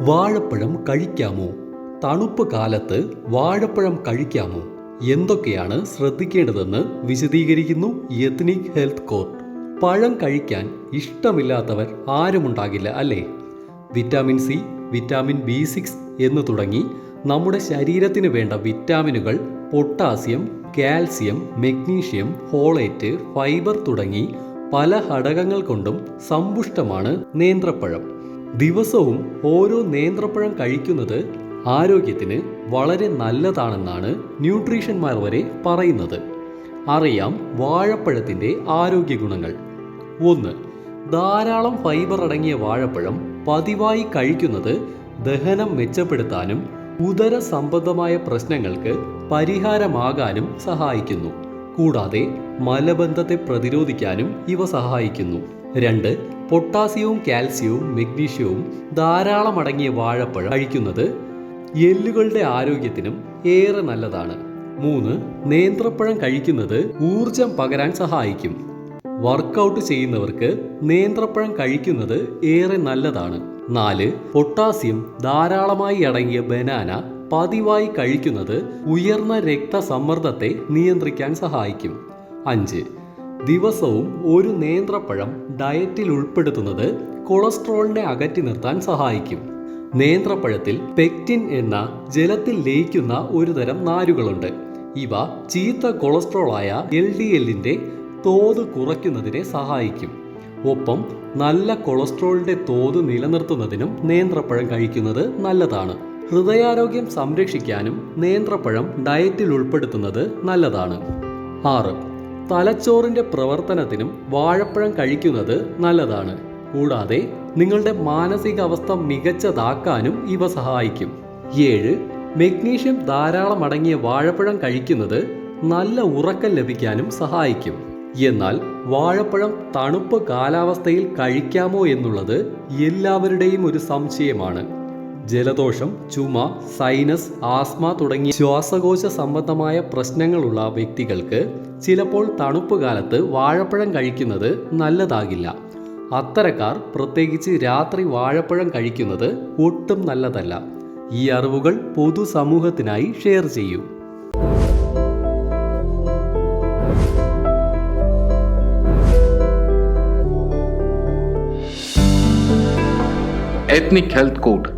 വാഴപ്പഴം കഴിക്കാമോ? തണുപ്പ് കാലത്ത് വാഴപ്പഴം കഴിക്കാമോ? എന്തൊക്കെയാണ് ശ്രദ്ധിക്കേണ്ടതെന്ന് വിശദീകരിക്കുന്നു എത്നിക് ഹെൽത്ത് കോർട്ട് പഴം കഴിക്കാൻ ഇഷ്ടമില്ലാത്തവർ ആരുമുണ്ടാകില്ല അല്ലേ? Vitamin C vitamin B six എന്ന് തുടങ്ങി നമ്മുടെ ശരീരത്തിന് വേണ്ട വിറ്റാമിനുകൾ potassium calcium magnesium folate fibre തുടങ്ങി പല ഘടകങ്ങൾ കൊണ്ടും സമ്പുഷ്ടമാണ് നേന്ത്രപ്പഴം. ദിവസവും ഓരോ നേന്ത്രപ്പഴം കഴിക്കുന്നത് ആരോഗ്യത്തിന് വളരെ നല്ലതാണെന്നാണ് ന്യൂട്രീഷന്മാർ വരെ പറയുന്നത്. അറിയാം വാഴപ്പഴത്തിന്റെ ആരോഗ്യ ഗുണങ്ങൾ. ഒന്ന് ധാരാളം ഫൈബർ അടങ്ങിയ വാഴപ്പഴം പതിവായി കഴിക്കുന്നത് ദഹനം മെച്ചപ്പെടുത്താനും ഉദര സംബന്ധമായ പ്രശ്നങ്ങൾക്ക് പരിഹാരമാകാനും സഹായിക്കുന്നു. കൂടാതെ മലബന്ധത്തെ പ്രതിരോധിക്കാനും ഇവ സഹായിക്കുന്നു. രണ്ട് പൊട്ടാസ്യവും കാൽസ്യവും മെഗ്നീഷ്യവും ധാരാളം അടങ്ങിയ വാഴപ്പഴം കഴിക്കുന്നത് എല്ലുകളുടെ ആരോഗ്യത്തിനും ഏറെ നല്ലതാണ്. മൂന്ന് നേന്ത്രപ്പഴം കഴിക്കുന്നത് ഊർജം പകരാൻ സഹായിക്കും. വർക്കൗട്ട് ചെയ്യുന്നവർക്ക് നേന്ത്രപ്പഴം കഴിക്കുന്നത് ഏറെ നല്ലതാണ്. നാല് പൊട്ടാസ്യം ധാരാളമായി അടങ്ങിയ ബനാന പതിവായി കഴിക്കുന്നത് ഉയർന്ന രക്തസമ്മർദ്ദത്തെ നിയന്ത്രിക്കാൻ സഹായിക്കും. അഞ്ച് ദിവസവും ഒരു നേന്ത്രപ്പഴം ഡയറ്റിൽ ഉൾപ്പെടുത്തുന്നത് കൊളസ്ട്രോളിനെ അകറ്റി നിർത്താൻ സഹായിക്കും. നേന്ത്രപ്പഴത്തിൽ പെക്റ്റിൻ എന്ന ജലത്തിൽ ലയിക്കുന്ന ഒരു തരം നാരുകളുണ്ട്. ഇവ ചീത്ത കൊളസ്ട്രോളായ എൽ ഡി എല്ലിന്റെ തോത് കുറയ്ക്കുന്നതിനെ സഹായിക്കും. ഒപ്പം നല്ല കൊളസ്ട്രോളിന്റെ തോത് നിലനിർത്തുന്നതിനും നേന്ത്രപ്പഴം കഴിക്കുന്നത് നല്ലതാണ്. ഹൃദയാരോഗ്യം സംരക്ഷിക്കാനും നേന്ത്രപ്പഴം ഡയറ്റിൽ ഉൾപ്പെടുത്തുന്നത് നല്ലതാണ്. ആറ് തലച്ചോറിന്റെ പ്രവർത്തനത്തിനും വാഴപ്പഴം കഴിക്കുന്നത് നല്ലതാണ്. കൂടാതെ നിങ്ങളുടെ മാനസികാവസ്ഥ മികച്ചതാക്കാനും ഇവ സഹായിക്കും. ഏഴ് മെഗ്നീഷ്യം ധാരാളം അടങ്ങിയ വാഴപ്പഴം കഴിക്കുന്നത് നല്ല ഉറക്കം ലഭിക്കാനും സഹായിക്കും. എന്നാൽ വാഴപ്പഴം തണുപ്പ് കാലാവസ്ഥയിൽ കഴിക്കാമോ എന്നുള്ളത് എല്ലാവരുടെയും ഒരു സംശയമാണ്. ജലദോഷം ചുമ സൈനസ് ആസ്മ തുടങ്ങിയ ശ്വാസകോശ സംബന്ധമായ പ്രശ്നങ്ങളുള്ള വ്യക്തികൾക്ക് ചിലപ്പോൾ തണുപ്പ് കാലത്ത് വാഴപ്പഴം കഴിക്കുന്നത് നല്ലതാകില്ല. അത്തരക്കാർ പ്രത്യേകിച്ച് രാത്രി വാഴപ്പഴം കഴിക്കുന്നത് ഒട്ടും നല്ലതല്ല. ഈ അറിവുകൾ പൊതുസമൂഹത്തിനായി ഷെയർ ചെയ്യൂ. Ethnic health code